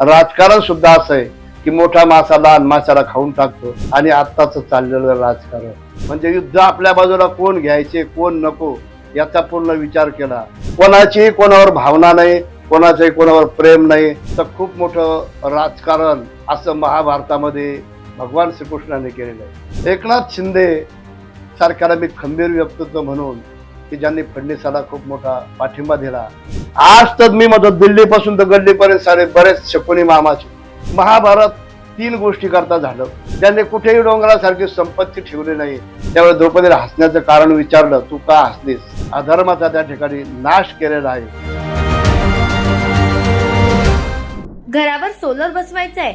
राजकारण सुद्धा असं आहे की मोठा मासा लहान माशाला खाऊन टाकतो आणि आत्ताच चाललेलं राजकारण. म्हणजे युद्ध आपल्या बाजूला कोण घ्यायचे कोण नको याचा पूर्ण विचार केला. कोणाची कोणावर भावना नाही कोणाचंही कोणावर प्रेम नाही तर खूप मोठं राजकारण असं महाभारतामध्ये भगवान श्रीकृष्णाने केलेलं आहे. एकनाथ शिंदे सारख्याला मी खंबीर व्यक्तित्व म्हणून की ज्यांनी फडणवीसाला खूप मोठा पाठिंबा दिला. आज तर मी म्हणतो दिल्लीपासून तर गल्लीपर्यंत सारे बरेच शकुनी मामाचे. महाभारत तीन गोष्टी करता झालं. ज्यांनी कुठेही डोंगरासारखी संपत्ती ठेवली नाही. त्यावेळी द्रौपदीला हसण्याचं कारण विचारलं तू का हसलीस? अधर्माचा त्या ठिकाणी नाश केलेला आहे. घरावर सोलर बसवायचं आहे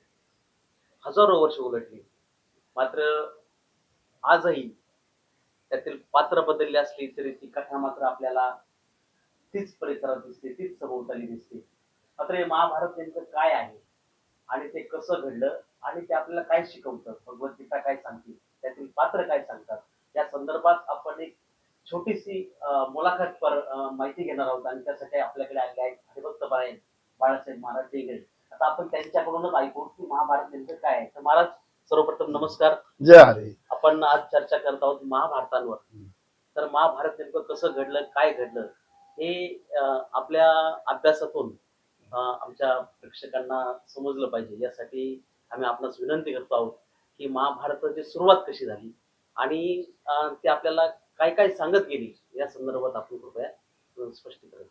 हजारो वर्ष उलटली. मात्र आजही त्यातील पात्र बदलली असली तरी ती कथा मात्र आपल्याला तीच परिसरात दिसते तीच सभोवताली दिसते. मात्र हे महाभारत नेमकं काय आहे? आणि ते कसं घडलं? आणि ते आपल्याला काय शिकवतं? भगवद्गीता काय सांगते? त्यातील पात्र काय सांगतात? या संदर्भात आपण एक छोटीशी मुलाखत पर माहिती घेणार आहोत. आणि त्यासाठी आपल्याकडे आले आहेत हरिभक्त बाळासाहेब महाराज देगडे आता आपण त्यांच्याकडूनच ऐकू की महाभारत नेमकं काय आहे. तर महाराज सर्वप्रथम नमस्कार. जय हरे. आपण आज चर्चा करत आहोत महाभारतांवर. तर महाभारत नेमकं कसं घडलं काय घडलं हे अं, आपल्या अभ्यासातून अं, आमच्या प्रेक्षकांना समजलं पाहिजे. यासाठी आम्ही आपणास विनंती करतो आहोत की महाभारताची सुरुवात कशी झाली आणि अं, ते आपल्याला काय काय सांगत गेली या संदर्भात आपण कृपया अं, स्पष्टीकरण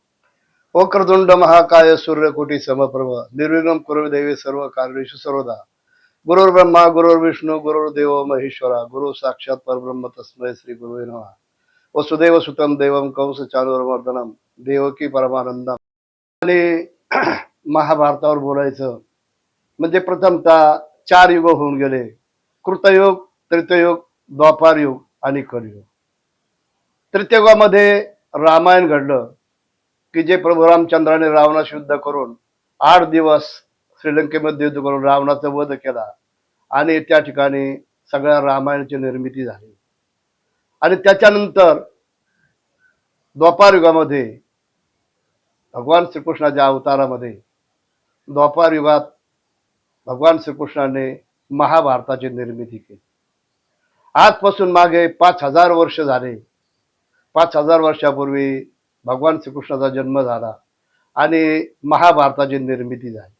वक्रतुंड महाकाय सूर्यकोटी समप्रभ निर्विघ्न कुरु देवी सर्व कार्येषु सर्वदा। गुरुर् ब्रह्मा गुरुर्देव महेश्वरा गुरु साक्षात परब्रह्म तस्मय श्री गुरुवे नमः। वसुदेव सुतम देवम कंस चाणूरमर्दनम देवकी परमानंदम। आणि महाभारतावर बोलायचं म्हणजे प्रथमतः चार युग होऊन गेले. कृतयुग तृतयुग द्वापार युग आणि कलयुग. तृतयुगामध्ये रामायण घडलं. की जे प्रभू रामचंद्राने रावणाशी युद्ध करून आठ दिवस श्रीलंकेमध्ये युद्ध करून रावणाचा वध केला आणि त्या ठिकाणी सगळ्या रामायणाची निर्मिती झाली. आणि त्याच्यानंतर द्वापार युगामध्ये भगवान श्रीकृष्णाच्या अवतारामध्ये द्वापार युगात भगवान श्रीकृष्णाने महाभारताची निर्मिती केली. आजपासून मागे पाच हजार वर्ष झाले. पाच हजार वर्षापूर्वी भगवान श्रीकृष्णाचा जन्म झाला आणि महाभारताची निर्मिती झाली.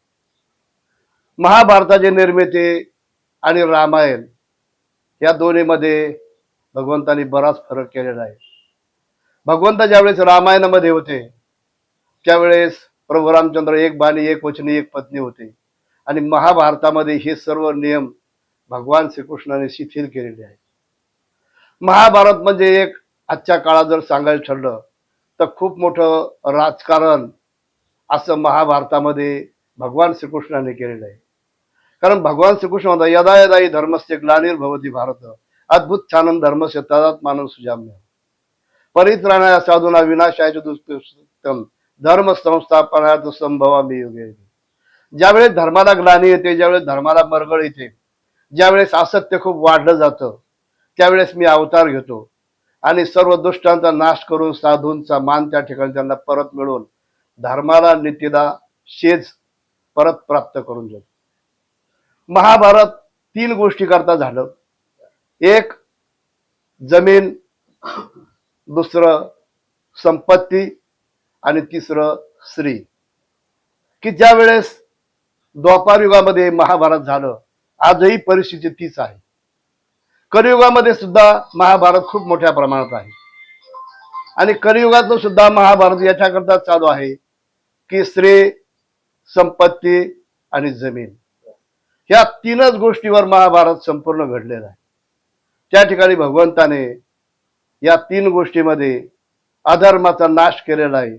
महाभारताची निर्मिती आणि रामायण या दोन्हीमध्ये भगवंतानी बराच फरक केलेला आहे. भगवंत ज्यावेळेस रामायणामध्ये होते त्यावेळेस प्रभू रामचंद्र एक बाणी एक वचनी एक पत्नी होते. आणि महाभारतामध्ये हे सर्व नियम भगवान श्रीकृष्णाने शिथिल केलेले आहेत. महाभारत म्हणजे एक आजच्या काळात जर सांगायचं ठरलं तर खूप मोठं राजकारण असं महाभारतामध्ये भगवान श्रीकृष्णाने केलेलं आहे. कारण भगवान श्रीकृष्ण म्हणतात यदा यदा ही धर्मस्य ग्लानिर्भवती भारत अद्भुत छानन धर्मस्य तदात मानव सुजाम्य। परित्राणाय साधूना विनाशायचे दुष्कृतम धर्म संस्थापनार्थ संभवामी युगे ज्यावेळेस धर्माला ग्लानी येते ज्यावेळेस धर्माला मरगळ येते ज्यावेळेस असत्य खूप वाढलं जातं त्यावेळेस मी अवतार घेतो. आणि सर्व दुष्टांचा नाश करून साधूंचा मान त्या ठिकाणी त्यांना परत मिळवून धर्माला नीतीला शेज परत प्राप्त करून देतो महाभारत तीन गोष्टी करता झालं. एक जमीन दुसरं संपत्ती आणि तिसरं स्त्री. की ज्या वेळेस द्वापार युगामध्ये महाभारत झालं आजही परिस्थिती तीच आहे. कलियुगामध्ये सुद्धा महाभारत खूप मोठ्या प्रमाणात आहे. आणि कलियुगातलं सुद्धा महाभारत याच्याकरता चालू आहे की स्त्री संपत्ती आणि जमीन. या तीनच गोष्टीवर महाभारत संपूर्ण घडलेला आहे. त्या ठिकाणी भगवंताने या तीन गोष्टीमध्ये अधर्माचा नाश केलेला आहे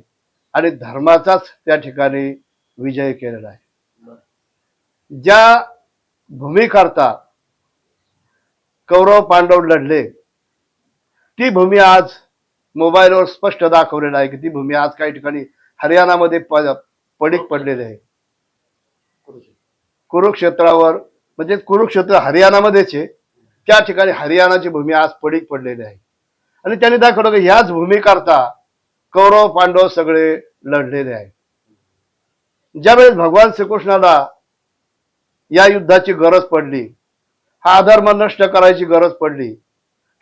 आणि धर्माचाच त्या ठिकाणी विजय केलेला आहे. ज्या भूमिकार्ता कौरव पांडव लढले. ती भूमी आज मोबाईलवर स्पष्ट दाखवलेलं आहे की ती भूमी आज काही ठिकाणी हरियाणामध्ये प- पडीक पडलेली आहे. कुरुक्षेत्रावर म्हणजे कुरुक्षेत्र हरियाणामध्येच आहे. त्या ठिकाणी हरियाणाची भूमी आज पडीक पडलेली आहे. आणि त्यांनी दाखवलं की ह्याच भूमीकरता कौरव पांडव सगळे लढलेले आहे ज्यावेळेस भगवान श्रीकृष्णाला या युद्धाची गरज पडली हा अधर्म नष्ट करायची गरज पडली.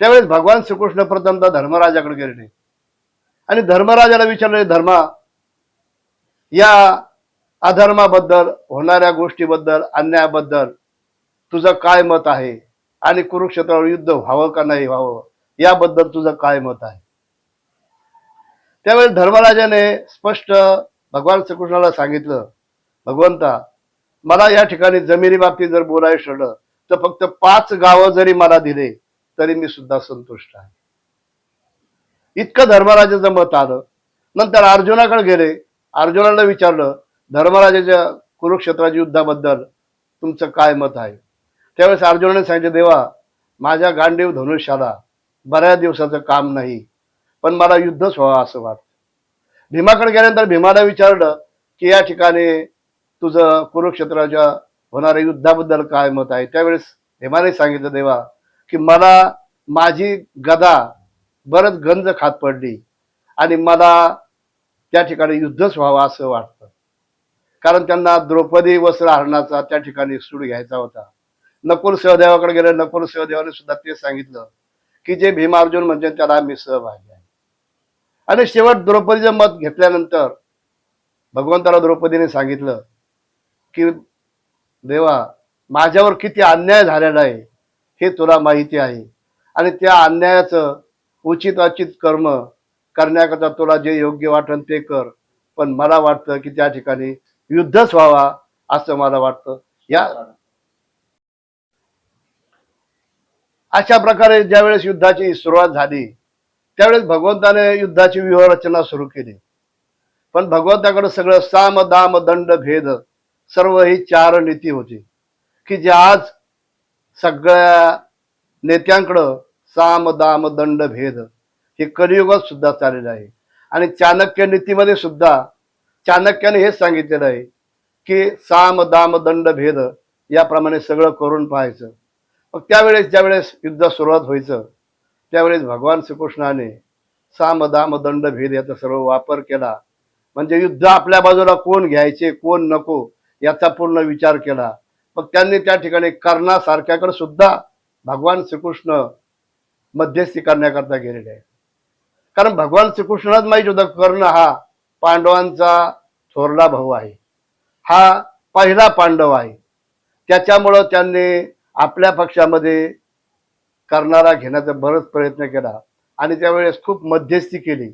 त्यावेळेस भगवान श्रीकृष्ण प्रथमदा धर्मराजाकडे गेले. आणि धर्मराजाला विचारले धर्मा या अधर्माबद्दल होणाऱ्या गोष्टीबद्दल अन्यायाबद्दल तुझं काय मत आहे? आणि कुरुक्षेत्रावर युद्ध व्हावं का नाही व्हावं? याबद्दल तुझं काय मत आहे? त्यावेळेस धर्मराजाने स्पष्ट भगवान श्रीकृष्णाला सांगितलं भगवंता मला या ठिकाणी जमिनी बाबतीत जर बोलायचं ठरलं तर फक्त पाच गावं जरी मला दिले तरी मी सुद्धा संतुष्ट आहे. इतकं धर्मराजाचं मत आलं. नंतर अर्जुनाकडे गेले. अर्जुनाला विचारलं धर्मराजाच्या कुरुक्षेत्राच्या युद्धाबद्दल तुमचं काय मत आहे? त्यावेळेस अर्जुनाने सांगितलं देवा माझ्या गांडीव धनुष्याला बऱ्याच दिवसाचं काम नाही पण मला युद्धच व्हावं असं वाटतं. भीमाकडे गेल्यानंतर भीमाला विचारलं की या ठिकाणी तुझं कुरुक्षेत्राच्या होणाऱ्या युद्धाबद्दल काय मत आहे? त्यावेळेस हेमाने सांगितलं देवा की मला माझी गदा बरंच गंज खात पडली आणि मला त्या ठिकाणी युद्धच व्हावं असं वाटतं. कारण त्यांना द्रौपदी वस्त्र हरणाचा त्या ठिकाणी सूड घ्यायचा होता. नकुल सहदेवाकडे गेले नकुल सहदेवाने सुद्धा ते सांगितलं की जे भीमार्जुन म्हणजे त्याला आम्ही सहभागी आहे. आणि शेवट द्रौपदीचं मत घेतल्यानंतर भगवंताला द्रौपदीने सांगितलं की देवा माझ्यावर किती अन्याय झालेला आहे हे तुला माहिती आहे. आणि त्या अन्यायाचं उचित अचित कर्म करण्याकरता तुला जे योग्य वाटेल ते कर. पण मला वाटतं की त्या ठिकाणी युद्धच व्हावा असं मला वाटतं. या अशा प्रकारे ज्यावेळेस युद्धाची सुरुवात झाली त्यावेळेस भगवंताने युद्धाची व्यूहरचना सुरू केली. पण भगवंताकडे सगळं साम दाम दंड भेद सर्व ही चार नीती होती. की जे आज सगळ्या नेत्यांकडं साम दाम दंड भेद हे कलियुगात सुद्धा चाललेलं आहे. आणि चाणक्य नीतीमध्ये सुद्धा चाणक्याने हेच सांगितलेलं आहे की साम दाम दंड भेद याप्रमाणे सगळं करून पाहायचं. मग त्यावेळेस ज्यावेळेस युद्ध सुरुवात व्हायचं त्यावेळेस भगवान श्रीकृष्णाने साम दाम दंड भेद याचा सर्व वापर केला. म्हणजे युद्ध आपल्या बाजूला कोण घ्यायचे कोण नको याचा पूर्ण विचार केला. मग त्यांनी त्या ठिकाणी कर्णासारख्याकडे सुद्धा भगवान श्रीकृष्ण मध्यस्थी करण्याकरता गेलेले आहे कारण भगवान श्रीकृष्णालाच माहिती होतं कर्ण हा पांडवांचा थोरला भाऊ आहे. हा पहिला पांडव आहे. त्याच्यामुळं त्यांनी आपल्या पक्षामध्ये कर्णाला घेण्याचा बरंच प्रयत्न केला आणि त्यावेळेस खूप मध्यस्थी केली.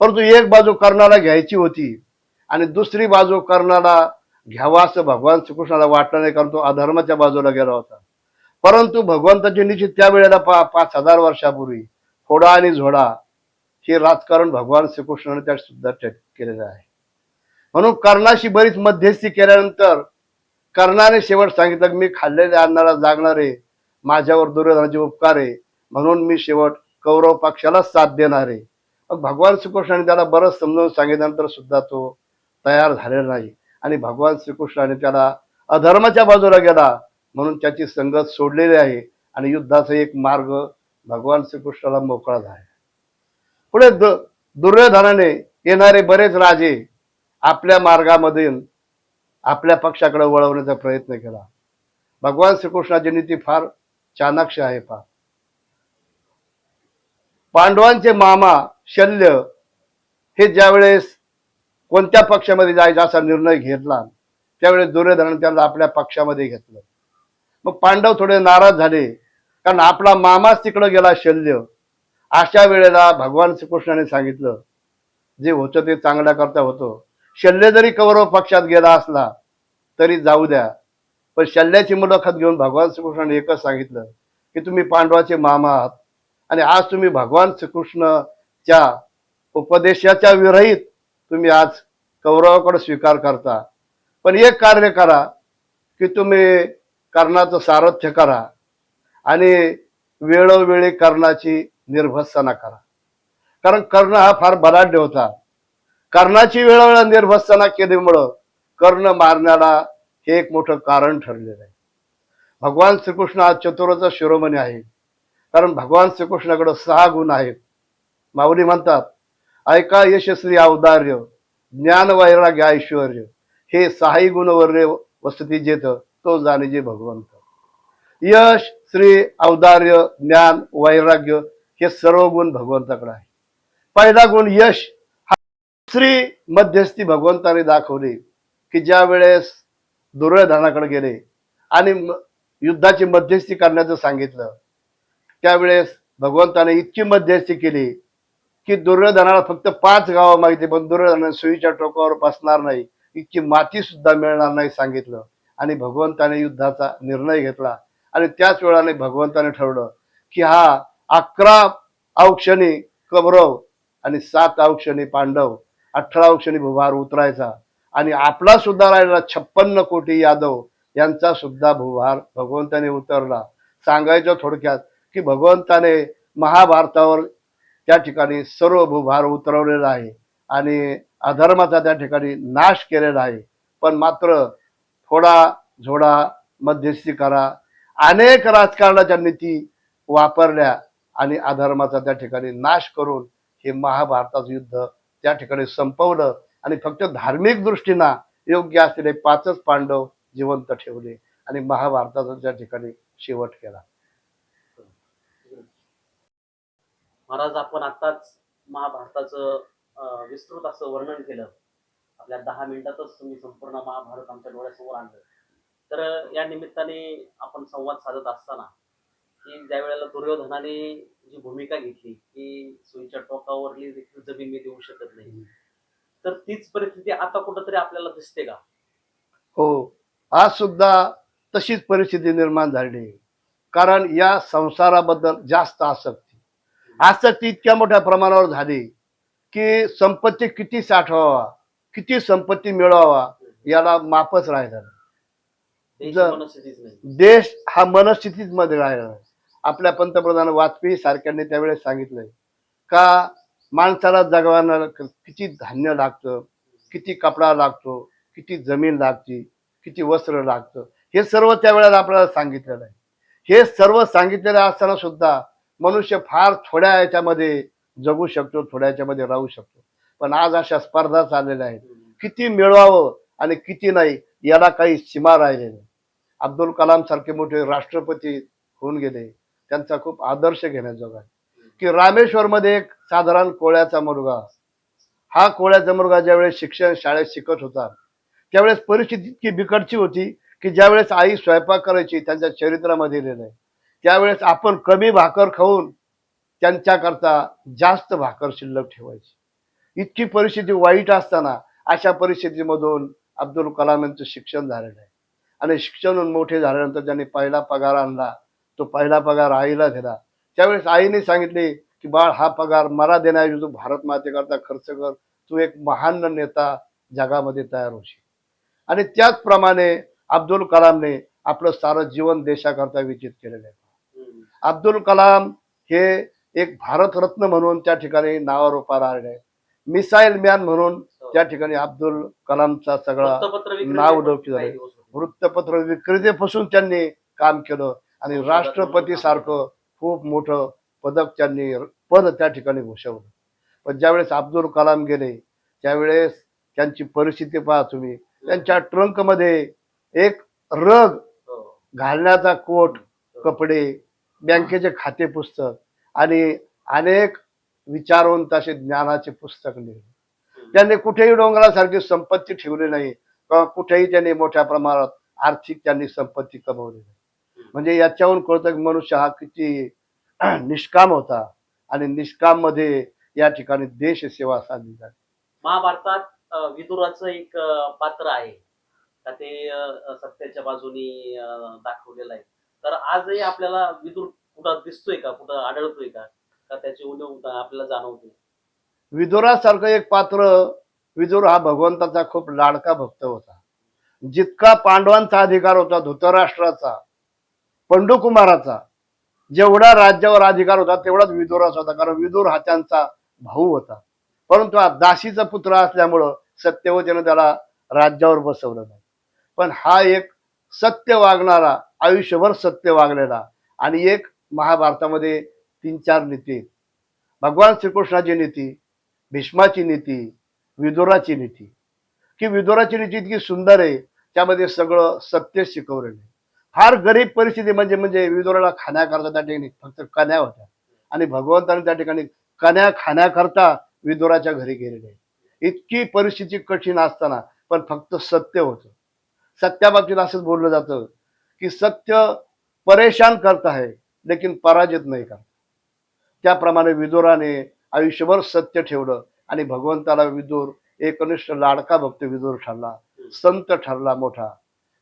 परंतु एक बाजू कर्णाला घ्यायची होती आणि दुसरी बाजू कर्णाला घ्यावा असं भगवान श्रीकृष्णाला वाटलं नाही कारण तो अधर्माच्या बाजूला गेला होता. परंतु भगवंताची निश्चित त्या वेळेला पा पाच हजार वर्षापूर्वी फोडा आणि झोडा हे राजकारण भगवान श्रीकृष्णाने त्या सुद्धा केलेलं आहे. म्हणून कर्णाशी बरीच मध्यस्थी केल्यानंतर कर्णाने शेवट सांगितलं की मी खाल्लेल्या अन्नाला जागणारे माझ्यावर दुर्योधनाचे उपकार आहे म्हणून मी शेवट कौरव पक्षाला साथ देणार आहे. मग भगवान श्रीकृष्णाने त्याला बरंच समजावून सांगितल्यानंतर सुद्धा तो तयार झालेला नाही. आणि भगवान श्रीकृष्णाने त्याला अधर्माच्या बाजूला गेला म्हणून त्याची संगत सोडलेली आहे आणि युद्धाचा एक मार्ग भगवान श्रीकृष्णाला मोकळा झाला. पुढे दु- दुर्योधनाने येणारे बरेच राजे आपल्या मार्गामधील आपल्या पक्षाकडे वळवण्याचा प्रयत्न केला. भगवान श्रीकृष्णाची नीती फार चाणाक्ष आहे फार पांडवांचे मामा शल्य हे ज्यावेळेस कोणत्या पक्षामध्ये जायचा असा निर्णय घेतला त्यावेळेस दुर्योधनाने त्याला आपल्या पक्षामध्ये घेतलं. मग पांडव थोडे नाराज झाले कारण आपला मामाच तिकडं गेला शल्य. अशा वेळेला भगवान श्रीकृष्णाने सांगितलं जे होतं ते चांगल्या करता होतं. शल्य जरी कौरव पक्षात गेला असला तरी जाऊ द्या. पण शल्याची मुलाखत घेऊन भगवान श्रीकृष्णाने एकच सांगितलं की तुम्ही पांडवाचे मामा आहात. आणि आज तुम्ही भगवान श्रीकृष्णच्या उपदेशाच्या विरहित तुम्ही आज कौरवाकडे स्वीकार करता. पण एक कार्य करा की तुम्ही कर्णाचं सारथ्य करा आणि वेळोवेळी कर्णाची निर्भत्सना करा. कारण कर्ण हा फार बलाढ्य होता. कर्णाची वेळोवेळी निर्भत्सना केल्यामुळं कर्ण मारण्याला हे एक मोठं कारण ठरलेलं आहे. भगवान श्रीकृष्ण हा चतुराचा शिरोमणी आहे. कारण भगवान श्रीकृष्णाकडं सहा गुण आहेत. माऊली म्हणतात ऐका यशस्वी औदार्य ज्ञान वैराग्य ऐश्वर हे सहाही गुणवर्य वसती जेत तो जाणीजे भगवंत. यश श्री औदार्य ज्ञान वैराग्य हे सर्व गुण भगवंताकडे आहे. पहिला गुण यश हा श्री मध्यस्थी भगवंताने दाखवली की ज्या वेळेस दुर्योधनाकडे गेले आणि युद्धाची मध्यस्थी करण्याचं सांगितलं त्यावेळेस भगवंताने इतकी मध्यस्थी केली की दुर्योधनाला फक्त पाच गावं माहिती पण दुर्योधनाने सुईच्या टोकावर बसणार नाही. इतकी माती सुद्धा मिळणार नाही सांगितलं. आणि भगवंताने युद्धाचा निर्णय घेतला. आणि त्याच वेळाने भगवंताने ठरवलं की हा अकरा औक्षणी कौरव आणि सात औक्षणी पांडव अठरा औक्षणी भुभार उतरायचा. आणि आपला सुद्धा राहिलेला छप्पन्न कोटी यादव यांचा सुद्धा भुभार भगवंताने उतरला. सांगायचं थोडक्यात की भगवंताने महाभारतावर त्या ठिकाणी सर्व भूभार उतरवलेला आहे आणि अधर्माचा त्या ठिकाणी नाश केलेला आहे. पण मात्र थोडा झोडा मध्यस्थी करा. अनेक राजकारणाच्या नीती वापरल्या आणि अधर्माचा त्या ठिकाणी नाश करून हे महाभारताचं युद्ध त्या ठिकाणी संपवलं आणि फक्त धार्मिक दृष्टीनं योग्य असलेले पाचच पांडव जिवंत ठेवले आणि महाभारताचा त्या ठिकाणी शेवट केला. महाराज आपण आताच महाभारताचं विस्तृत असं वर्णन केलं. आपल्या दहा मिनिटातच तुम्ही संपूर्ण महाभारत आमच्या डोळ्यासमोर आणलं. तर या निमित्ताने आपण संवाद साधत असताना की ज्या वेळेला दुर्योधनाने जी भूमिका घेतली की सुईच्या टोकावरली देखील जमीन मी देऊ शकत नाही. तर तीच परिस्थिती आता कुठंतरी आपल्याला दिसते का? हो. आज सुद्धा तशीच परिस्थिती निर्माण झाली. कारण या संसाराबद्दल जास्त आसक्ती आसक्ती इतक्या मोठ्या प्रमाणावर झाली की संपत्ती किती साठवावा किती संपत्ती मिळवावा याला मापच राहिलं. देश मनस्थितीच हा मनस्थितीत मध्ये राहिला. आपल्या पंतप्रधान वाजपेयी सारख्यांनी त्यावेळेस सांगितलंय का माणसाला जगवायला किती धान्य लागतं किती कपडा लागतो किती जमीन लागते किती वस्त्र लागतं हे सर्व त्यावेळेला आपल्याला सांगितलेलं आहे हे सर्व सांगितलेलं असताना सुद्धा मनुष्य फार थोड्या याच्यामध्ये जगू शकतो थोड्या याच्यामध्ये राहू शकतो. पण आज अशा स्पर्धा चाललेल्या आहेत. किती मिळवावं आणि किती नाही याला काही सीमा राहिली नाही. अब्दुल कलाम सारखे मोठे राष्ट्रपती होऊन गेले. त्यांचा खूप आदर्श घेण्याजोगा आहे. की रामेश्वरमध्ये एक साधारण कोळ्याचा मुलगा हा कोळ्याचा मुलगा ज्यावेळेस शिक्षण शाळेत शिकत होता त्यावेळेस परिस्थिती इतकी बिकटची होती की ज्यावेळेस आई स्वयंपाक करायची त्यांच्या चरित्रामध्ये लिहिलं आहे त्यावेळेस आपण कमी भाकर खाऊन त्यांच्याकरता जास्त भाकर शिल्लक ठेवायची. इतकी परिस्थिती वाईट असताना अशा परिस्थितीमधून अब्दुल कलाम यांचं शिक्षण झालेलं आहे. आणि शिक्षण मोठे झाल्यानंतर त्यांनी पहिला पगार आणला तो पहिला पगार आईला दिला. त्यावेळेस आईने सांगितले की बाळ हा पगार मला देण्याऐवजी तू भारत मातेकरता खर्च कर. तू एक महान नेता जगामध्ये तयार होशील. आणि त्याचप्रमाणे अब्दुल कलामने आपलं सारं जीवन देशाकरता विचित केलेलं आहे. अब्दुल कलाम हे एक भारतरत्न म्हणून त्या ठिकाणी नावारूपार आलेले आहे मिसाईल मॅन म्हणून त्या ठिकाणी अब्दुल कलामचा सगळा नाव लौकिक झाले. वृत्तपत्र विक्रेतेपासून त्यांनी काम केलं आणि राष्ट्रपती सारखं खूप मोठं पदक त्यांनी पद त्या ठिकाणी घोषवलं पण ज्यावेळेस अब्दुल कलाम गेले त्यावेळेस त्यांची परिस्थिती पहा तुम्ही. त्यांच्या ट्रंकमध्ये एक रग हो. घालण्याचा कोट कपडे बँकेचे खाते पुस्तक आणि अनेक विचारवंत असे ज्ञानाचे पुस्तक लिहिले. त्यांनी कुठेही डोंगरासारखी संपत्ती ठेवली नाही किंवा कुठेही त्यांनी मोठ्या प्रमाणात आर्थिक त्यांनी संपत्ती कमवली नाही. म्हणजे याच्याहून कळतं की मनुष्य हा किती निष्काम होता आणि निष्काममध्ये या ठिकाणी देश सेवा साधली जाते. महाभारतात विदुराचं एक पात्र आहे. का ते सत्याच्या बाजूनी दाखवलेलं आहे. तर आजही आपल्याला विदुर कुठं दिसतोय का? कुठं आढळतोय का? का त्याची उणीव आपल्याला जाणवते? विदुरासारखं एक पात्र विदुर हा भगवंताचा खूप लाडका भक्त होता. जितका पांडवांचा अधिकार होता धृतराष्ट्राचा पंडुकुमाराचा जेवढा राज्यावर अधिकार होता तेवढाच विदुराचा होता कारण विदुर हा त्यांचा भाऊ होता. परंतु हा दासीचा पुत्र असल्यामुळं सत्यवतीनं त्याला राज्यावर बसवलं नाही. पण हा एक सत्य वागणारा आयुष्यभर सत्य वागलेला. आणि एक महाभारतामध्ये तीन चार नीती भगवान श्रीकृष्णाची नीती भीष्माची नीती विदुराची नीती. की विदुराची नीती इतकी सुंदर आहे त्यामध्ये सगळं सत्य शिकवलेलं आहे. फार गरीब परिस्थिती म्हणजे म्हणजे विदुराला खाण्याकरता त्या ठिकाणी फक्त कन्या होत्या. आणि भगवंताने त्या ठिकाणी कन्या खाण्याकरता विदुराच्या घरी गेलेले आहे इतकी परिस्थिती कठीण असताना पण फक्त सत्य होतं. सत्याबाबतीत असंच बोललं जातं की सत्य परेशान करत आहे लेकिन पराजित नाही करत. त्याप्रमाणे विदुराने आयुष्यभर सत्य ठेवलं आणि भगवंताला विदुर एकनिष्ठ लाडका भक्त विदुर ठरला संत ठरला मोठा.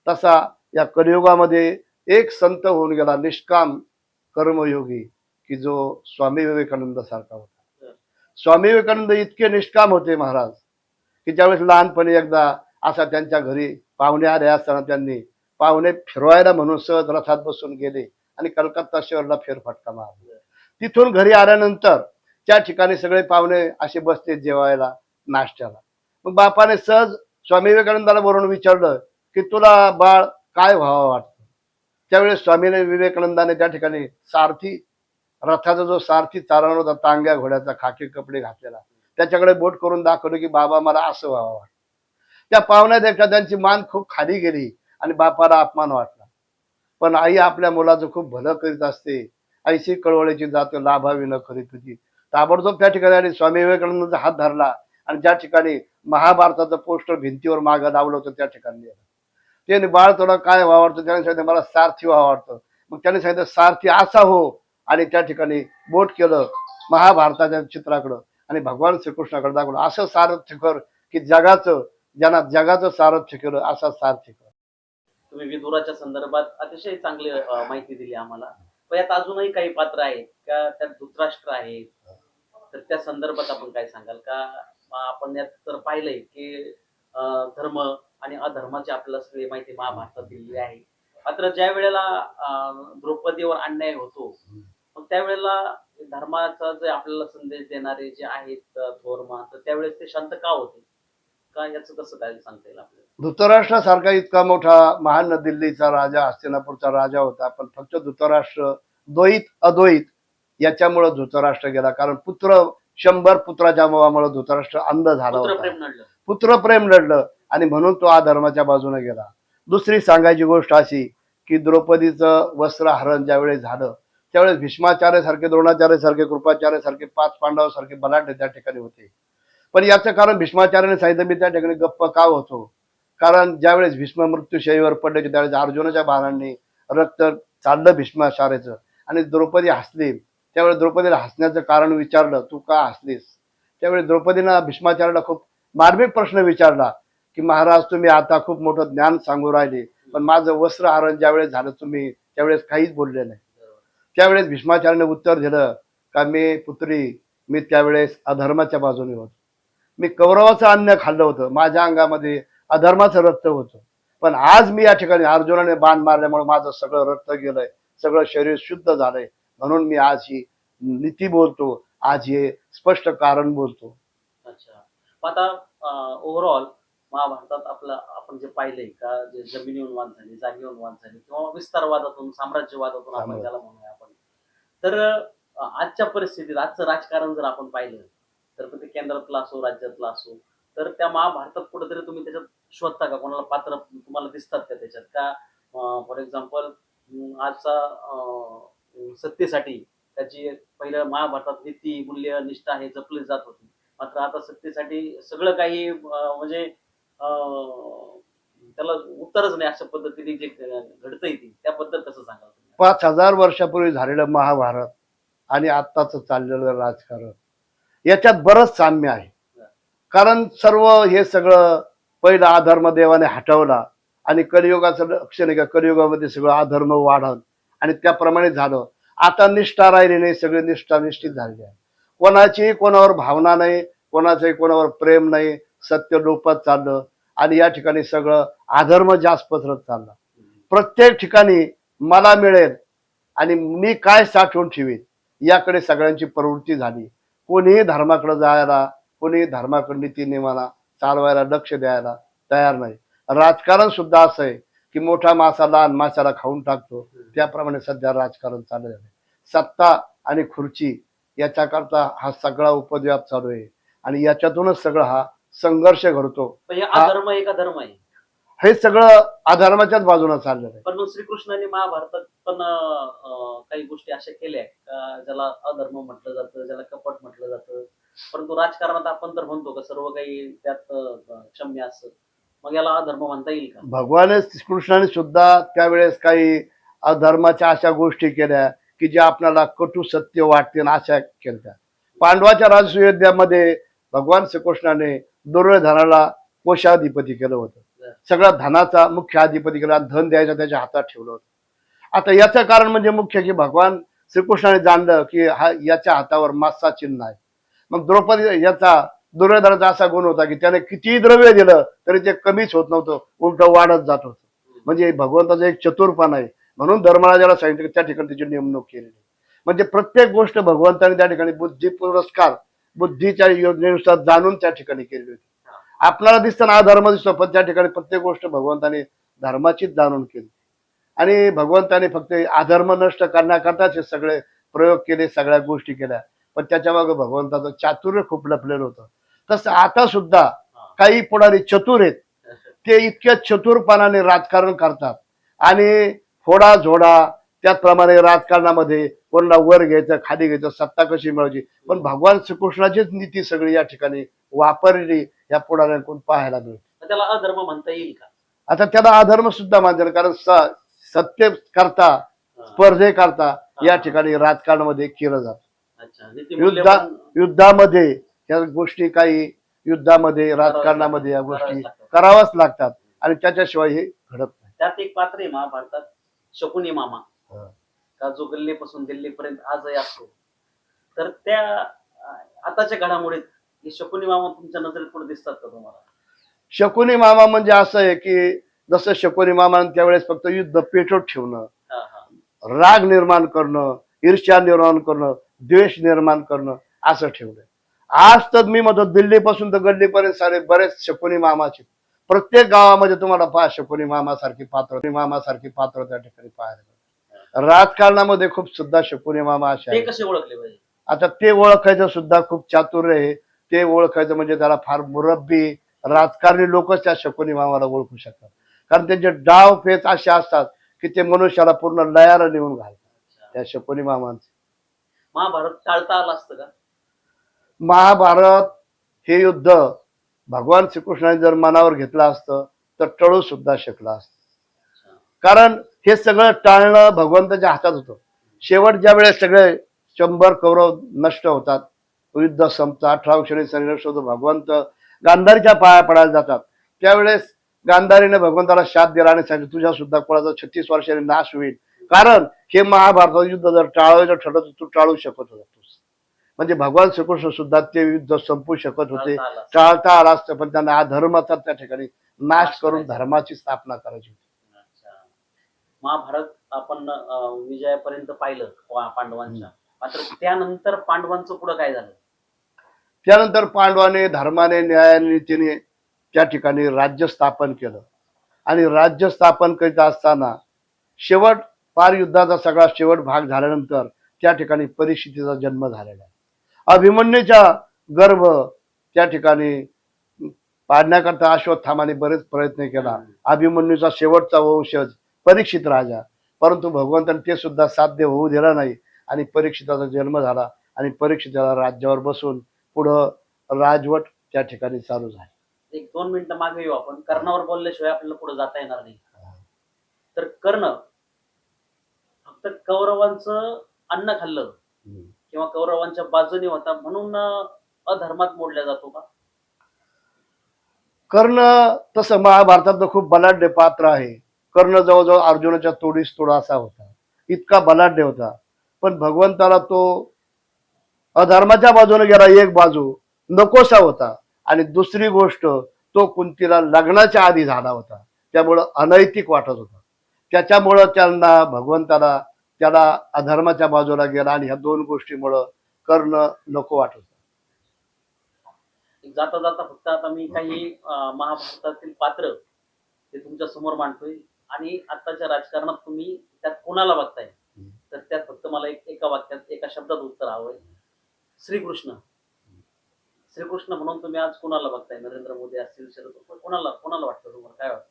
तसा या कलियुगामध्ये एक संत होऊन गेला निष्काम कर्मयोगी की जो स्वामी विवेकानंद सारखा होता. स्वामी विवेकानंद इतके निष्काम होते महाराज की ज्यावेळेस लहानपणी एकदा असा त्यांच्या घरी पाहुणे आले असताना त्यांनी पाहुणे फिरवायला म्हणून सहज रथात बसून गेले आणि कलकत्ता शहरला फेरफटका मारला. तिथून घरी आल्यानंतर त्या ठिकाणी सगळे पाहुणे असे बसते जेवायला नाश्त्याला. मग बापाने सहज स्वामी विवेकानंदाला वरून विचारलं की तुला बाळ काय व्हावं वाटतं? त्यावेळेस स्वामीने विवेकानंदाने त्या ठिकाणी सारथी रथाचा जो सारथी चालवणार होता तांग्या घोड्याचा खाकी कपडे घातलेला त्याच्याकडे बोट करून दाखवलं की बाबा मला असं व्हावं वाटतं. त्या पाहुण्यात एकदा त्यांची मान खूप खाली गेली. आणि बापाला अपमान वाटला. पण आई आपल्या मुलाचं खूप भलं करीत असते. ऐशी कळवळीची जात लाभावी न करीत होती. ताबडतोब त्या ठिकाणी आणि स्वामी विवेकानंदाचा हात धरला आणि ज्या ठिकाणी महाभारताचं पोस्टर भिंतीवर मागं लावलं होतं त्या ठिकाणी त्याने बाळ तुला काय वावडतं त्याने सांगितलं मला सारथी व्हावं वाटतं मग त्याने सांगितलं सारथी असा हो. आणि त्या ठिकाणी बोट केलं महाभारताच्या चित्राकडं आणि भगवान श्रीकृष्णाकडे दाखवलं असं सारथ्य कर की जगाचं ज्यांना जगाचं सारथ्य केलं असा सारथ्य कर तुम्ही विदुराच्या संदर्भात अतिशय चांगली माहिती दिली आम्हाला. पण यात अजूनही काही पात्र आहेत का? त्यात धृतराष्ट्र आहेत. तर त्या संदर्भात आपण काय सांगाल? का आपण यात तर पाहिलंय की धर्म आणि अधर्माची आपल्याला सगळी माहिती महाभारतात दिलेली आहे. मात्र ज्या वेळेला द्रौपदीवर अन्याय होतो मग त्यावेळेला धर्माचा जे आपल्याला संदेश देणारे जे आहेत अं, थोरमा तर त्यावेळेस ते शांत का होते? का याचं कसं काय सांगता येईल आपल्याला? धृतराष्ट्रासारखा इतका मोठा महान दिल्लीचा राजा हस्तिनापूरचा राजा होता पण फक्त धृतराष्ट्र द्वैत अद्वैत याच्यामुळं धृतराष्ट्र गेला. कारण पुत्र शंभर पुत्राच्या मोहामुळे धृतराष्ट्र अंध झाला पुत्र होता. प्रेम नडलं. पुत्रप्रेम लढलं आणि म्हणून तो अधर्माच्या बाजूने गेला. दुसरी सांगायची गोष्ट अशी की द्रौपदीचं वस्त्रहरण ज्यावेळेस झालं त्यावेळेस भीष्माचार्य सारखे द्रोणाचार्य सारखे कृपाचार्य सारखे पाच पांडव सारखे बलाढ्य त्या ठिकाणी होते. पण याचं कारण भीष्माचार्याने सांगितलं मी त्या ठिकाणी गप्प का होतो? कारण ज्यावेळेस भीष्म मृत्यूशयीवर पडले की त्यावेळेस अर्जुनाच्या बाणांनी रक्त चाललं भीष्माचार्याचं आणि द्रौपदी हसली. त्यावेळेस द्रौपदीला हसण्याचं कारण विचारलं तू का हसलीस? त्यावेळेस द्रौपदीनं भीष्माचार्याला खूप मार्मिक प्रश्न विचारला की महाराज तुम्ही आता खूप मोठं ज्ञान सांगू राहिले पण माझं वस्त्र हरण ज्यावेळेस झालं तुम्ही त्यावेळेस काहीच बोलले नाही. त्यावेळेस भीष्माचार्याने उत्तर दिलं का मी पुत्री मी त्यावेळेस अधर्माच्या बाजूने होतो. मी कौरवाचं अन्न खाल्लं होतं. माझ्या अंगामध्ये अधर्माचं रक्त होतं. पण आज मी या ठिकाणी अर्जुनाने बाण मारल्यामुळे माझं सगळं रक्त गेलंय. सगळं शरीर शुद्ध झालंय. म्हणून मी आज ही नीती बोलतो. आज हे स्पष्ट कारण बोलतो. अच्छा. आता ओव्हरऑल महाभारतात आपलं आपण जे पाहिलंय का जे जमिनीवर वाद झाले जागेवर वाद झाले किंवा विस्तारवादातून साम्राज्यवादातून आपण. त्याला म्हणूया आपण. तर आजच्या परिस्थितीत आजचं राजकारण जर आपण पाहिलं तर ते केंद्रातलं असो राज्यातलं असो तर त्या महाभारतात कुठेतरी तुम्ही त्याच्यात शोधता का? कोणाला पात्र तुम्हाला दिसतात का त्याच्यात? का फॉर एक्झाम्पल आजचा सत्तेसाठी त्याची पहिलं महाभारतात नीती मूल्य निष्ठा हे जपली जात होती. मात्र आता सत्तेसाठी सगळं काही म्हणजे त्याला उत्तरच नाही अशा पद्धतीने जे घडतंय ती. त्याबद्दल कसं सांगाल पाच हजार वर्षापूर्वी झालेलं महाभारत आणि आत्ताचं चाललेलं राजकारण याच्यात बरंच साम्य आहे. कारण सर्व हे सगळं पहिलं अधर्म देवाने हटवला आणि कलियुगाचं लक्ष नाही का कलियुगामध्ये सगळं अधर्म वाढल आणि त्याप्रमाणे झालं. आता निष्ठा राहिली नाही सगळी निष्ठा निष्ठित झालेली आहे. कोणाची कोणावर भावना नाही कोणाचंही कोणावर प्रेम नाही सत्य लोपत चाललं आणि या ठिकाणी सगळं अधर्म जास्त पसरत चाललं. प्रत्येक ठिकाणी मला मिळेल आणि मी काय साठवून ठेवीन याकडे सगळ्यांची प्रवृत्ती झाली. कोणीही धर्माकडे जायला कोणीही धर्माकडे नीती नियमाला चालवायला लक्ष द्यायला तयार नाही. राजकारण सुद्धा असं आहे की मोठा मासा लहान माशाला खाऊन टाकतो. त्याप्रमाणे सध्या राजकारण चालू आहे. सत्ता आणि खुर्ची याच्याकरता हा सगळा उपद्व्याप चालू आहे. आणि याच्यातूनच सगळा हा संघर्ष घडतो. हे हा. अधर्म आहे का धर्म आहे. हे सगळं अधर्माच्याच बाजूला चाललेलं आहे. पण मग श्रीकृष्णाने महाभारतात पण अं, काही गोष्टी अशा केल्या आहेत का ज्याला अधर्म म्हटलं जातं ज्याला कपट म्हटलं जातं? परंतु राजकारणात आपण तर म्हणतो का सर्व काही त्यात अं, क्षम्य असतं. मग याला अधर्म म्हणता येईल का? भगवान कृष्णाने सुद्धा त्यावेळेस काही अधर्माच्या अशा गोष्टी केल्या की ज्या आपल्याला कटू सत्य वाटते आणि अशा केल्या. पांडवाच्या राजसुयोध्यामध्ये भगवान श्रीकृष्णाने दुर्योधनाला कोशाधिपती केलं होतं. सगळा धनाचा मुख्य अधिपती केला धन द्यायचं त्याच्या हातात ठेवलं होतं. आता याचं कारण म्हणजे मुख्य की भगवान श्रीकृष्णाने जाणलं की हा याच्या हातावर मासा चिन्ह आहे. मग द्रौपदी याचा दुर्योधनाचा असा गुण होता की त्याने कितीही द्रव्य दिलं तरी ते कमीच होत नव्हतं उलट वाढत जात होतं. म्हणजे भगवंताचं एक चतुरपण आहे. म्हणून धर्मराजाला सांगितलं त्या ठिकाणी त्याची नेमणूक केलेली म्हणजे प्रत्येक गोष्ट भगवंताने त्या ठिकाणी बुद्धी पुरस्कार बुद्धीच्या योजनेनुसार जाणून त्या ठिकाणी केली होती. आपल्याला दिसताना अधर्म दिसतो पण त्या ठिकाणी प्रत्येक गोष्ट भगवंताने धर्माचीच जाणून केली. आणि भगवंताने फक्त अधर्म नष्ट करण्याकरताच हे सगळे प्रयोग केले सगळ्या गोष्टी केल्या. पण त्याच्यामागे भगवंताचं चातुर्य खूप लपलेलं होतं. तसं आता सुद्धा काही पुढारी चतुर आहेत. ते इतक्या चतुरपणाने राजकारण करतात. आणि फोडा झोडा त्याचप्रमाणे राजकारणामध्ये कोणाला वर घ्यायचं खाली घ्यायचं सत्ता कशी मिळवायची? पण भगवान श्रीकृष्णाचीच नीती सगळी या ठिकाणी वापरली या पुढाऱ्यांकडून पाहायला मिळते तर त्याला अधर्म म्हणता येईल का? आता त्याला अधर्म सुद्धा मानते कारण स- सत्य करता हा. स्पर्धे करता या ठिकाणी राजकारणामध्ये केलं जातं. अच्छा युद्धा मूल्यवान युद्धामध्ये या गोष्टी काही युद्धामध्ये राजकारणामध्ये या गोष्टी कराव्याच लागतात. कराव्याच लागतात. आणि त्याच्याशिवाय हे घडत नाही. त्यात एक पात्र आहे महाभारतात शकुनी मामा. हा. का जो गल्लीपासून दिल्लीपर्यंत आजही असतो. तर त्या अं, आताच्या घडामोडीत हे शकुनी मामा तुमच्या नजरेत पुढे दिसतात का तुम्हाला? शकुनी मामा म्हणजे असं आहे की जसं शकुनी मामानं त्यावेळेस फक्त युद्ध पेटवत ठेवणं हा हा. राग निर्माण करणं ईर्ष्या निर्माण करणं द्वेष निर्माण करणं असं ठेवलंय. आज तर मी म्हणतो दिल्लीपासून तर गल्लीपर्यंत सारे बरेच शकुनी मामाचे. प्रत्येक गावामध्ये तुम्हाला पहा शकुनी मामासारखी पात्र मामासारखी पात्र त्या ठिकाणी पाहायला मिळतात. राजकारणामध्ये खूप सुद्धा शकुनी मामा असे ते आहेत. कसे ओळखले पाहिजे? आता ते ओळखायचं सुद्धा खूप चातुर्य आहे. ते ओळखायचं म्हणजे त्याला फार मुरब्बी राजकारणी लोकच त्या शकुनी मामाला ओळखू शकतात. कारण त्यांचे डाव फेच असे असतात की ते मनुष्याला पूर्ण लयाला नेऊन घालतात. त्या शकुनी मामांचे. महाभारत टाळता आलं असतं का? महाभारत हे युद्ध भगवान श्रीकृष्णाने जर मनावर घेतलं असतं तर टळू सुद्धा शकलं असतं. कारण हे सगळं टाळणं भगवंताच्या हातात होतं. शेवट ज्या वेळेस सगळे शंभर कौरव नष्ट होतात युद्ध संपतं अठरा क्षणी संघर्ष होतो भगवंत गांधारीच्या पाया पडायला जातात. त्यावेळेस गांधारीने भगवंताला शाप दिला आणि सांगितलं तुझ्या सुद्धा कोणाचा छत्तीस वर्षाने नाश होईल. कारण हे महाभारताचं युद्ध जर टाळायचं ठरलं तर तू टाळू शकत होता तूच. म्हणजे भगवान श्रीकृष्ण सुद्धा ते युद्ध संपू शकत होते. टाळता आलं. असतं. पण त्यांना अधर्माचा त्या ठिकाणी नाश करून. धर्माची स्थापना करायची होती. महाभारत आपण विजयापर्यंत पाहिलं पांडवांच्या. मात्र त्यानंतर पांडवांचं पुढं काय झालं? त्यानंतर पांडवाने धर्माने न्यायनीतीने त्या ठिकाणी राज्य स्थापन केलं. आणि राज्य स्थापन करीत असताना शेवट पार युद्धाचा सगळा शेवट भाग झाल्यानंतर त्या ठिकाणी परिस्थितीचा जन्म झालेला आहे. अभिमन्यूचा गर्भ त्या ठिकाणी पाडण्याकरता अश्वत्थामाने बरेच प्रयत्न केला. अभिमन्यूचा शेवटचा वंशज परीक्षित राजा. परंतु भगवंताने ते सुद्धा साध्य होऊ दिलं नाही आणि परीक्षिताचा जन्म झाला आणि परीक्षिताला राज्यावर बसून पुढं राजवट त्या ठिकाणी चालू झाली. एक दोन मिनिटं मागे येऊ आपण. कर्णावर बोलल्याशिवाय आपल्याला पुढे जाता येणार नाही. तर कर्ण फक्त कौरवांचं अन्न खाल्लं किंवा कौरवांच्या बाजूने होता म्हणून अधर्मात मोडल्या जातो का? कर्ण तसं महाभारतातलं खूप बलाढ्य पात्र आहे. कर्ण जवळजवळ अर्जुनाच्या तोडीस तोडा असा होता. इतका बलाढ्य होता. पण भगवंताला तो अधर्माच्या बाजूने गेला एक बाजू. नकोसा होता. आणि दुसरी गोष्ट तो कुंतीला लग्नाच्या आधी झाला होता. त्यामुळं अनैतिक वाटत होता. त्याच्यामुळं त्यांना भगवंताला त्याला अधर्माच्या बाजूला गेला आणि ह्या दोन गोष्टीमुळं करणं नको वाटत होतं. जाता जाता फक्त आता मी काही महाभारतातील पात्र ते तुमच्यासमोर मांडतोय. आणि आताच्या राजकारणात तुम्ही त्यात कोणाला बघताय? तर त्यात फक्त मला एक एका वाक्यात एका शब्दात उत्तर हवंय. श्रीकृष्ण. श्रीकृष्ण म्हणून तुम्ही आज कोणाला बघताय? नरेंद्र मोदी असतील शरद कोणाला कोणाला वाटतं तुम्हाला? काय वाटतं?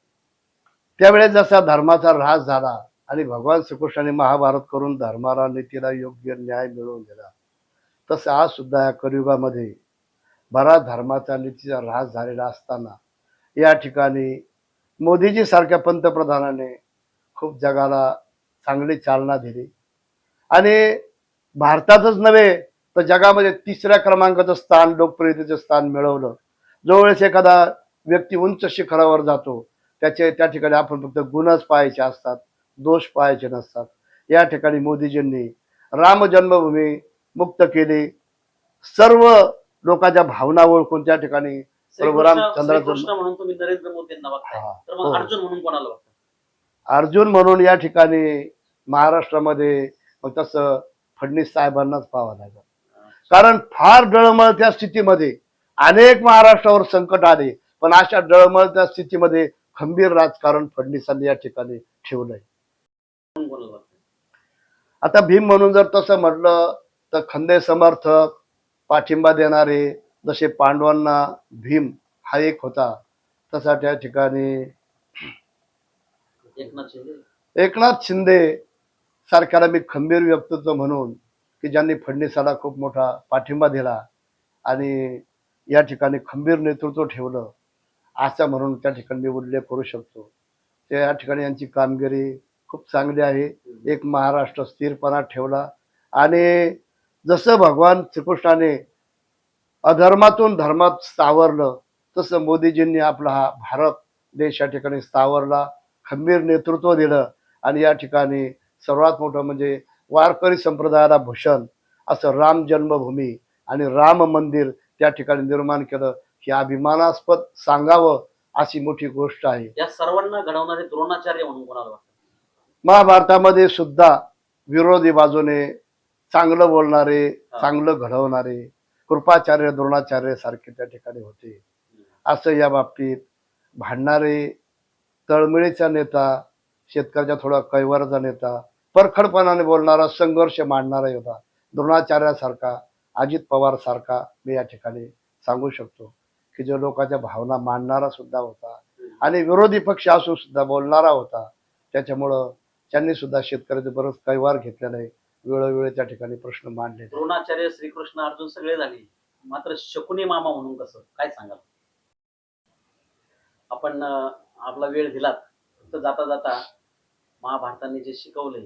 त्यावेळेस जसा धर्माचा ऱ्हास झाला आणि भगवान श्रीकृष्णाने महाभारत करून धर्माला नीतीला योग्य न्याय मिळवून दिला तसं आज सुद्धा या कलियुगामध्ये बराच धर्माचा नीतीचा ऱ्हास झालेला असताना या ठिकाणी मोदीजी सारख्या पंतप्रधानाने खूप जगाला चांगली चालना दिली. आणि भारतातच नव्हे तर जगामध्ये तिसऱ्या क्रमांकाचं स्थान लोकप्रियतेचं स्थान मिळवलं. जो वेळेस एखादा व्यक्ती उंच शिखरावर जातो त्याचे त्या ठिकाणी आपण फक्त गुणच पाहायचे असतात दोष पाहायचे नसतात. या ठिकाणी मोदीजींनी राम जन्मभूमी मुक्त केली. सर्व लोकांच्या भावना ओळखून त्या ठिकाणी म्हणून तुम्ही नरेंद्र मोदींना हा, तर. मग अर्जुन म्हणून कोणाला बघताय? अर्जुन म्हणून या ठिकाणी महाराष्ट्रामध्ये तसं फडणवीस साहेबांनाच पाहावं लागलं. कारण फार डळमळत्या स्थितीमध्ये अनेक महाराष्ट्रावर संकट आले पण अशा डळमळत्या स्थितीमध्ये खंबीर राजकारण फडणवीसांनी या ठिकाणी ठेवलंय. आता भीम म्हणून जर तसं म्हटलं तर खंदे समर्थक पाठिंबा देणारे जसे पांडवांना भीम हा एक होता तसा त्या ठिकाणी एकनाथ शिंदे. एकनाथ शिंदे सारख्याला मी खंबीर व्यक्तित्व म्हणून की ज्यांनी फडणवीसाला खूप मोठा पाठिंबा दिला आणि या ठिकाणी खंबीर नेतृत्व ठेवलं असं म्हणून त्या ठिकाणी मी उल्लेख करू शकतो. ते या ठिकाणी यांची कामगिरी खूप चांगली आहे. एक महाराष्ट्र स्थिरपणा ठेवला आणि जसं भगवान श्रीकृष्णाने अधर्मातून धर्मात स्थावरलं तसं मोदीजींनी आपला हा भारत देश या ठिकाणी स्थावरला खंबीर नेतृत्व दिलं आणि या ठिकाणी सर्वात मोठं म्हणजे वारकरी संप्रदायाला भूषण असं राम जन्मभूमी आणि राम मंदिर त्या ठिकाणी निर्माण केलं हे अभिमानास्पद सांगावं अशी मोठी गोष्ट आहे. या सर्वांना घडवणारे द्रोणाचार्य म्हणून कोणाला महाभारतामध्ये सुद्धा विरोधी बाजूने चांगलं बोलणारे चांगलं घडवणारे कृपाचार्य द्रोणाचार्य सारखे त्या ठिकाणी होते. असं या बाबतीत भांडणारे तळमळीचा नेता शेतकऱ्याच्या थोडा कैवाराचा नेता परखडपणाने बोलणारा संघर्ष मांडणारा होता द्रोणाचार्यासारखा अजित पवार सारखा मी या ठिकाणी सांगू शकतो की जो लोकांच्या भावना मांडणारा सुद्धा होता आणि विरोधी पक्ष असून सुद्धा बोलणारा होता. त्याच्यामुळं त्यांनी सुद्धा शेतकऱ्याचे बरंच कैवार घेतल्या नाही. वेळोवेळी त्या ठिकाणी प्रश्न मांडले द्रोणाचार्य श्रीकृष्ण अर्जुन सगळे झाले. मात्र शकुनी मामा म्हणून कसं? काय सांगाल? आपण आपला वेळ दिलात. फक्त जाता जाता महाभारताने जे शिकवले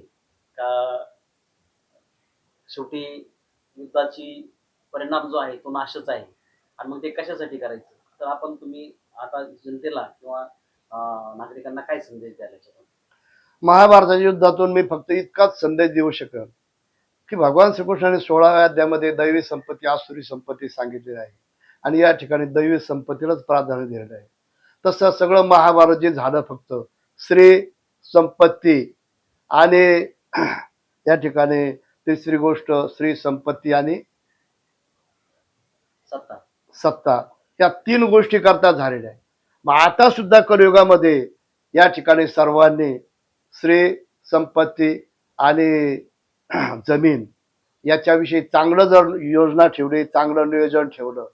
त्या शेवटी युद्धाची परिणाम जो आहे तो नाशच आहे. आणि मग ते कशासाठी करायचं? तर आपण तुम्ही आता जनतेला किंवा नागरिकांना काय संदेश द्याल महाभारताच्या युद्धातून मी फक्त इतकाच संदेश देऊ शकेन की भगवान श्रीकृष्णाने सोळाव्या अध्यामध्ये दैवी संपत्ती आसुरी संपत्ती सांगितलेली आहे. आणि या ठिकाणी दैवी संपत्तीलाच प्राधान्य दिलेलं आहे. तसं सगळं महाभारत जे झालं फक्त श्री संपत्ती आणि या ठिकाणी तिसरी गोष्ट श्री संपत्ती आणि सत्ता. सत्ता. या तीन गोष्टी करता झालेल्या आहे मग आता सुद्धा कलियुगामध्ये या ठिकाणी सर्वांनी श्री संपत्ती आणि जमीन याच्याविषयी चांगलं जर योजना ठेवली चांगलं नियोजन ठेवलं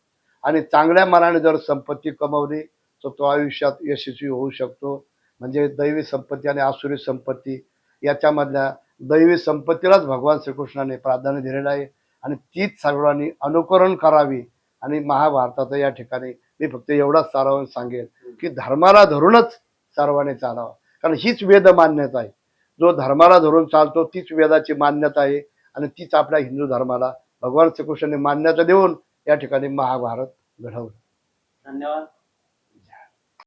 आणि चांगल्या मनाने जर संपत्ती कमवली तर तो आयुष्यात यशस्वी होऊ शकतो. म्हणजे दैवी संपत्ती आणि आसुरी संपत्ती याच्यामधल्या दैवी संपत्तीलाच भगवान श्रीकृष्णाने प्राधान्य दिलेलं आहे. आणि तीच सर्वांनी अनुकरण करावी. आणि महाभारताचं या ठिकाणी मी फक्त एवढाच सारांश सांगेल की धर्माला धरूनच सर्वांनी चालावं. कारण हीच वेद मान्यता आहे. जो धर्माला धरून चालतो तीच वेदाची मान्यता आहे. आणि तीच आपल्या हिंदू धर्माला भगवान श्रीकृष्णाने मान्यता देऊन या ठिकाणी महाभारत घडवलं. धन्यवाद.